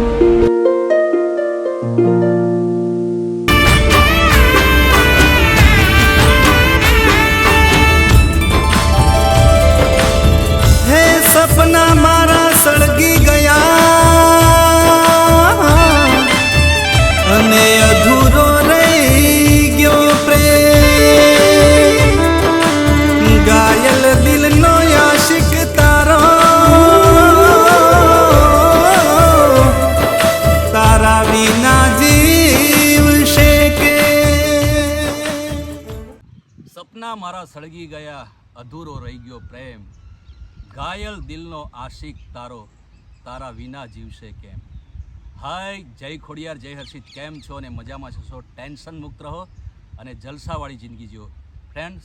હે સપના મારા સળગી ગયા, અધૂરો રહી ગયો પ્રેમ. ઘાયલ દિલનો આશિક તારો, તારા વિના જીવશે કેમ? હાય, જય ખોડિયાર, જય હર્ષિત, કેમ છો અને મજામાં છો? ટેન્શન મુક્ત રહો અને જલસાવાળી જિંદગી જીવો. ફ્રેન્ડ્સ,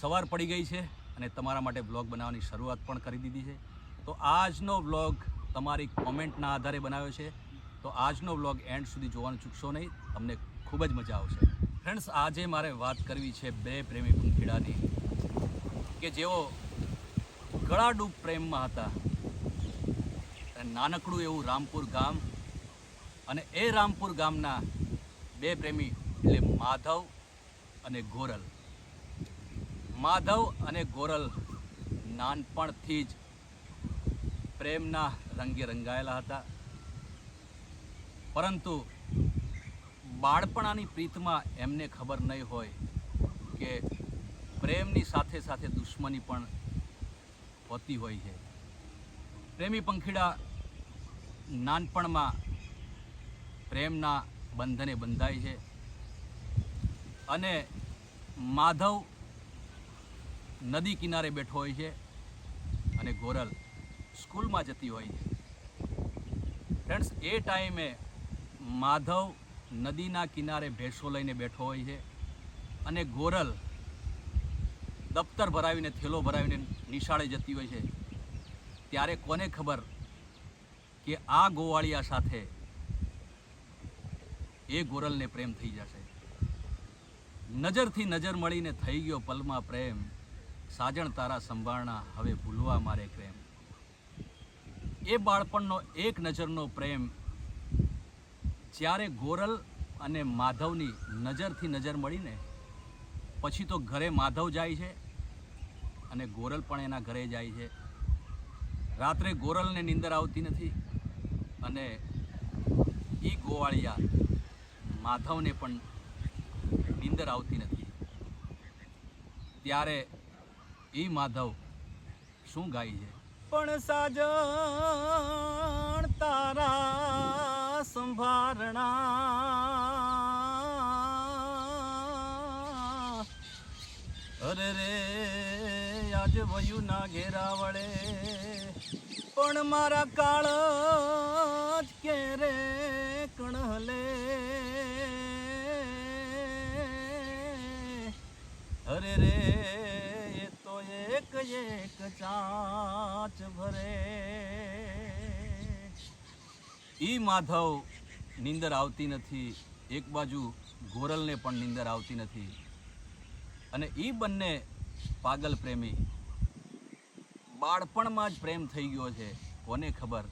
સવાર પડી ગઈ છે અને તમારા માટે બ્લોગ બનાવવાની શરૂઆત પણ કરી દીધી છે. તો આજનો બ્લોગ તમારી કોમેન્ટના આધારે બનાવ્યો છે. તો આજનો બ્લોગ એન્ડ સુધી જોવાનું ચૂકશો નહીં. તમને ખૂબ જ મજા આવશે. ફ્રેન્ડ્સ આજે મારે વાત કરવી છે બે પ્રેમી પંખીડાની કે જેઓ ગળાડૂબ પ્રેમમાં હતા. નાનકડું એવું રામપુર ગામ અને એ રામપુર ગામના બે પ્રેમી એટલે માધવ અને ગોરલ. માધવ અને ગોરલ નાનપણથી જ પ્રેમના રંગે રંગાયેલા હતા. પરંતુ બાળપણાની પ્રીતમાં એમને ખબર નહીં હોય કે પ્રેમની સાથે સાથે દુશ્મની પણ હોતી હોય છે. પ્રેમી પંખીડા નાનપણમાં પ્રેમના બંધને બંધાય છે અને માધવ નદી કિનારે બેઠો હોય છે અને ગોરલ સ્કૂલમાં જતી હોય છે. ફ્રેન્ડ્સ એ ટાઈમે માધવ નદીના કિનારે ભેંસો લઈને બેઠો હોય છે અને ગોરલ દફતર ભરાવીને, થેલો ભરાવીને નિશાળે જતી હોય છે. ત્યારે કોને ખબર કે આ ગોવાળિયા સાથે એ ગોરલને પ્રેમ થઈ જશે? નજરથી નજર મળીને થઈ ગયો પલમાં પ્રેમ. સાજણ તારા સંભાળના હવે ભૂલવા મારે પ્રેમ. એ બાળપણનો એક નજરનો પ્રેમ જ્યારે ગોરલ અને માધવની નજરથી નજર મળીને પછી તો ઘરે માધવ જાય છે અને ગોરલ પણ એના ઘરે જાય છે. રાત્રે ગોરલને નીંદર આવતી નથી અને એ ગોવાળિયા માધવને પણ નીંદર આવતી નથી. ત્યારે એ માધવ શું ગાય છે? પણ સાજણ તારા સંભારણા અરે રે આજ વયું ના ઘેરા વળે પણ મારા કાળ જ કે રે કણહલે અરે રે એ તો એક ઈ માધવ નીંદર આવતી નથી, એક બાજુ ગોરલને પણ નીંદર આવતી નથી. અને એ બંને પાગલ પ્રેમી. બાળપણમાં જ પ્રેમ થઈ ગયો છે. કોને ખબર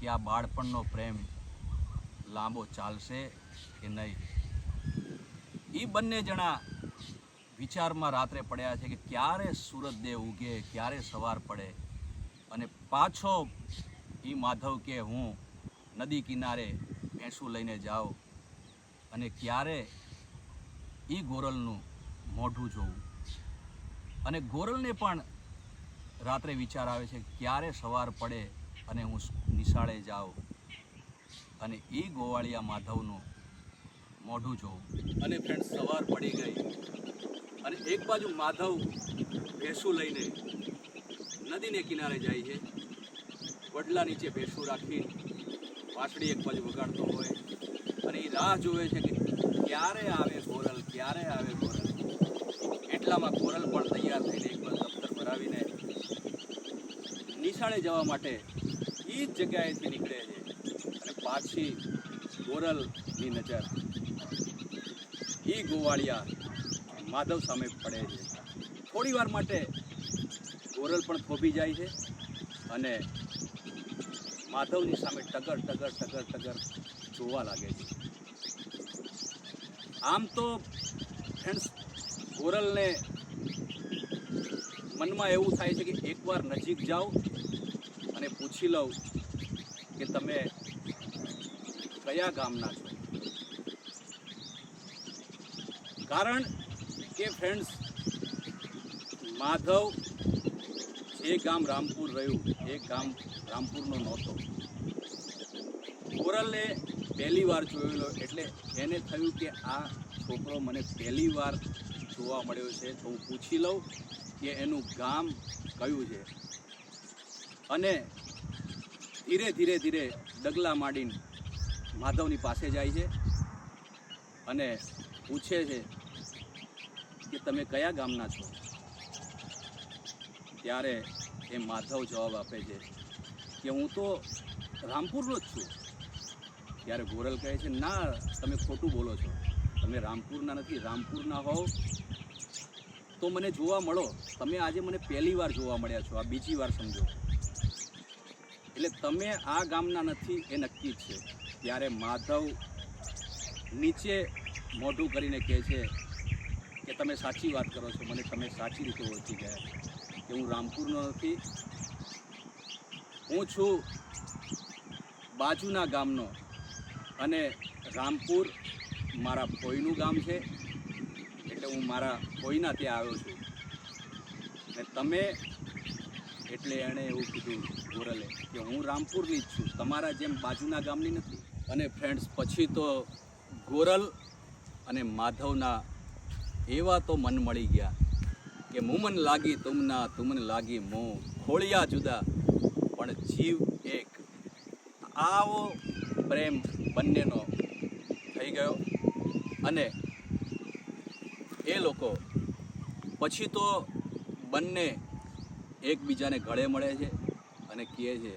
કે આ બાળપણનો પ્રેમ લાંબો ચાલશે કે નહીં? એ બંને જણા વિચારમાં રાત્રે પડ્યા છે કે ક્યારે સુરતદેવ ઉગે, ક્યારે સવાર પડે. અને પાછો એ માધવ કે હું નદી કિનારે ભેંસું લઈને જાઓ અને ક્યારે એ ગોરલનું મોઢું જોવું. અને ગોરલને પણ રાત્રે વિચાર આવે છે, ક્યારે સવાર પડે અને હું નિશાળે જાઉં અને એ ગોવાળિયા માધવનું મોઢું જોઉં. અને ફ્રેન્ડ સવાર પડી ગઈ અને એક બાજુ માધવ ભેંસું લઈને નદીને કિનારે જાય છે. વડલા નીચે ભેંસું રાખી વાસળી એક બાજુ વગાડતો હોય અને એ રાહ જોવે છે કે ક્યારે આવે કોરલ, ક્યારે આવે કોરલ? એટલામાં કોરલ પણ તૈયાર થઈને એક બાજુ દફતર ભરાવીને નિશાળે જવા માટે એ જ જગ્યાએથી નીકળે છે અને પાછી ગોરલની નજર એ ગોવાળિયા માધવ સામે પડે છે. થોડી વાર માટે ગોરલ પણ થોભી જાય છે અને માધવની સામે ટગર ટગર ટગર ટગર જોવા લાગે છે. આમ તો ફ્રેન્ડ્સ ગોરલને મનમાં એવું થાય છે કે એકવાર નજીક જાઓ અને પૂછી લઉં કે તમે કયા ગામના છો. કારણ કે ફ્રેન્ડ્સ માધવ જે ગામ રામપુર રહ્યું. એ ગામ રામપુરનો નહોતો. કોરલને પહેલી વાર જોયેલો એટલે એને થયું કે આ છોકરો મને પહેલી વાર જોવા મળ્યો છે તો હું પૂછી લઉં કે એનું ગામ કયું છે. અને ધીરે ધીરે ધીરે ડગલા માંડીને માધવની પાસે જાય છે અને પૂછે છે કે તમે કયા ગામના છો? ત્યારે એ માધવ જવાબ આપે છે કે હું તો રામપુરનો જ છું. ત્યારે ગોરલ કહે છે, ના, તમે ખોટું બોલો છો. તમે રામપુરના નથી, રામપુરના હોવ. તો મને જોવા મળો. તમે આજે મને પહેલી વાર જોવા મળ્યા છો. આ બીજી વાર સમજો. એટલે તમે આ ગામના નથી, એ નક્કી જ છે. ત્યારે માધવ નીચે મોઢું કરીને કહે છે કે, તમે સાચી વાત કરો છો. મને તમે સાચી રીતે ઓળખી ગયા કે હું રામપુરનો નથી. હું છું બાજુના ગામનો અને રામપુર મારા ફોઈનું ગામ છે. એટલે હું મારા ફોઈના ત્યાં આવ્યો છું. ને તમે એટલે એણે એવું કીધું ગોરલે કે હું રામપુરની જ છું. તમારા જેમ બાજુના ગામની નથી. અને ફ્રેન્ડ્સ પછી તો ગોરલ અને માધવના એવા તો મન મળી ગયા. કે મુમન લાગી તુમના, તુમન લાગી મો. ખોળિયા જુદા, પણ જીવ એક. આવો પ્રેમ બંનેનો થઈ ગયો. અને એ લોકો પછી તો બંને એકબીજાને ગળે મળે છે અને કહે છે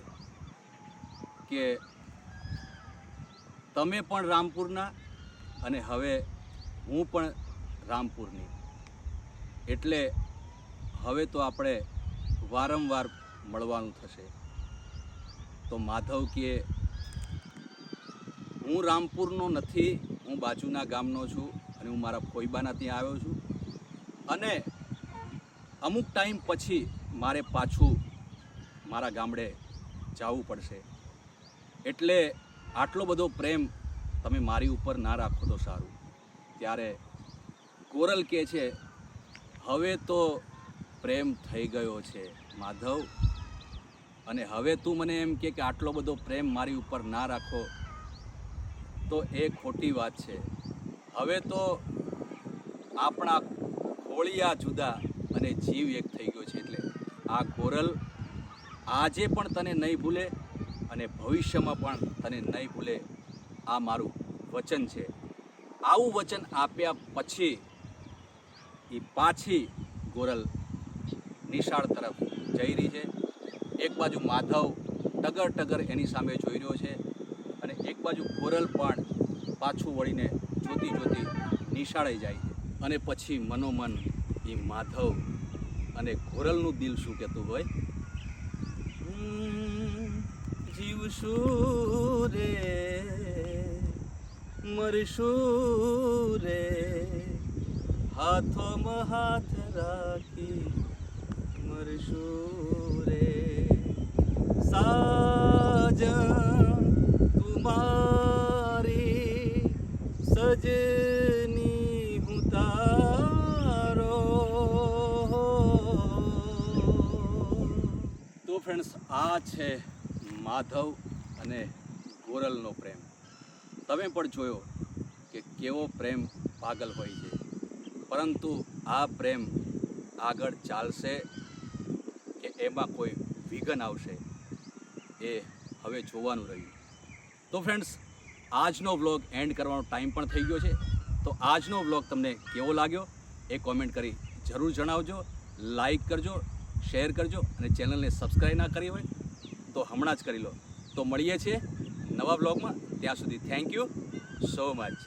કે તમે પણ રામપુરના અને હવે હું પણ રામપુરની. એટલે હવે તો આપણે વારંવાર મળવાનું થશે. તો માધવ કહે હું રામપુરનો નથી, હું બાજુના ગામનો છું અને હું મારા ફોઈબાના ત્યાં આવ્યો છું. અને અમુક ટાઈમ પછી મારે પાછું મારા ગામડે જવું પડશે. એટલે આટલો બધો પ્રેમ તમે મારી ઉપર ના રાખો તો સારું. ત્યારે કોરલ કહે છે, હવે તો પ્રેમ થઈ ગયો છે, માધવ. અને હવે તું મને એમ કે આટલો બધો પ્રેમ મારી ઉપર ના રાખો, તો એ ખોટી વાત છે. હવે તો આપણા ખોળિયા જુદા અને જીવ એક થઈ ગયો છે એટલે આ કોરલ આજે પણ તને નહીં ભૂલે અને ભવિષ્યમાં પણ તને નહીં ભૂલે. આ મારું વચન છે. આવું વચન આપ્યા પછી એ પાછી ગોરલ નિશાળ તરફ જઈ રહી છે. એક બાજુ માધવ ટગર ટગર એની સામે જોઈ રહ્યો છે અને એક બાજુ કોરલ પણ પાછું વળીને જોતી જોતી નિશાળે જાય છે. અને પછી મનોમન એ માધવ અને ઘોરલનું દિલ શું કહેતું હોય? જીવશું રે? મરશું રે? હાથોમાં હાથ રાખી સાજન તુમારી સજની હું. તારો તો ફ્રેન્ડ્સ આ છે માધવ અને ગોરલનો પ્રેમ. તમે પણ જોયો કે કેવો પ્રેમ પાગલ હોય છે. પરંતુ આ પ્રેમ આગળ ચાલશે એમાં કોઈ વિઘન આવશે, એ હવે જોવાનું રહ્યું. તો ફ્રેન્ડ્સ આજનો વ્લોગ એન્ડ કરવાનો ટાઈમ પણ થઈ ગયો છે. તો આજનો વ્લોગ તમને કેવો લાગ્યો એ કોમેન્ટ કરી જરૂર જણાવજો લાઈક કરજો શેર કરજો અને ચેનલને સબસ્ક્રાઈબ ના કરી હોય તો હમણાં જ કરી લો. તો મળીએ છીએ નવા બ્લોગમાં ત્યાં સુધી થેન્ક યુ સો મચ